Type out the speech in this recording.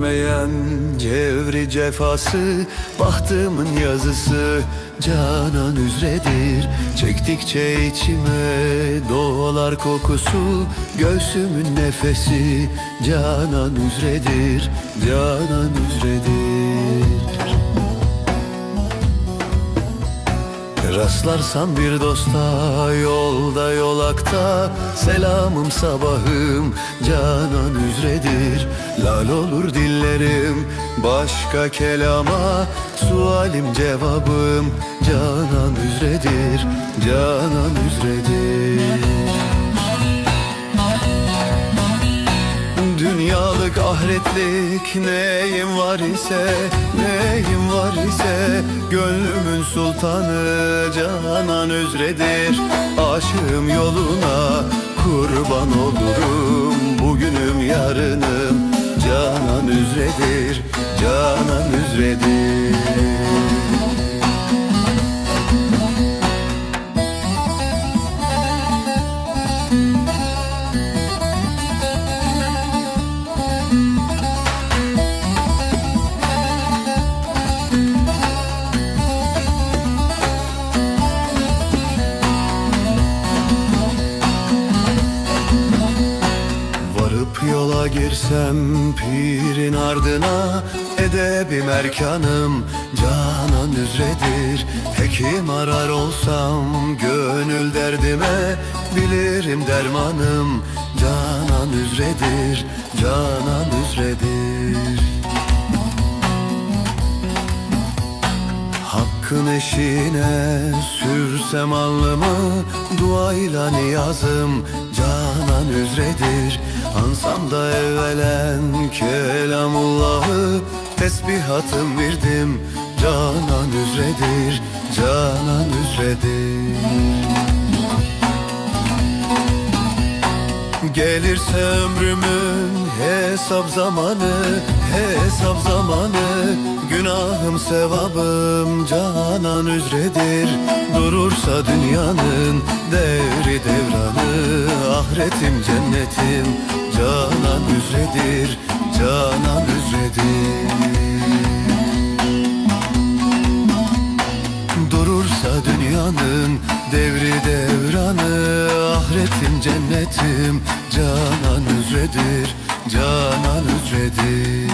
gelen cevri cefası Bahtımın yazısı canan üzredir. Çektikçe içime dolar kokusu Göğsümün nefesi canan üzredir Canan üzredir Rastlarsan bir dosta yolda yolakta. Selamım sabahım canan üzredir. Lal olur dillerim başka kelama. Sualim cevabım canan üzredir. Canan üzredir Dünyalık ahiretlik neyim var ise Neyim var ise Gönlümün sultanı canan özredir. Aşığım yoluna kurban olurum Bugünüm yarınım canan üzredir Canan üzredir Yola girsem pirin ardına Edebim erkanım canan üzredir. Hekim arar olsam gönül derdime Bilirim dermanım canan üzredir Canan üzredir. Hakkın eşine sürsem alnımı Duayla niyazım canan üzredir Ansam da evvelen kelamullahı Tesbihatım verdim canan üzredir Canan üzredir. Gelirse ömrümün hesap zamanı Hesap zamanı. Günahım sevabım canan üzredir. Durursa dünyanın devri devranı Ahiretim cennetim canan üzredir Canan üzredir. Durursa dünyanın devri devranı Ahiretim cennetim. Canan üzredir Canan üzredir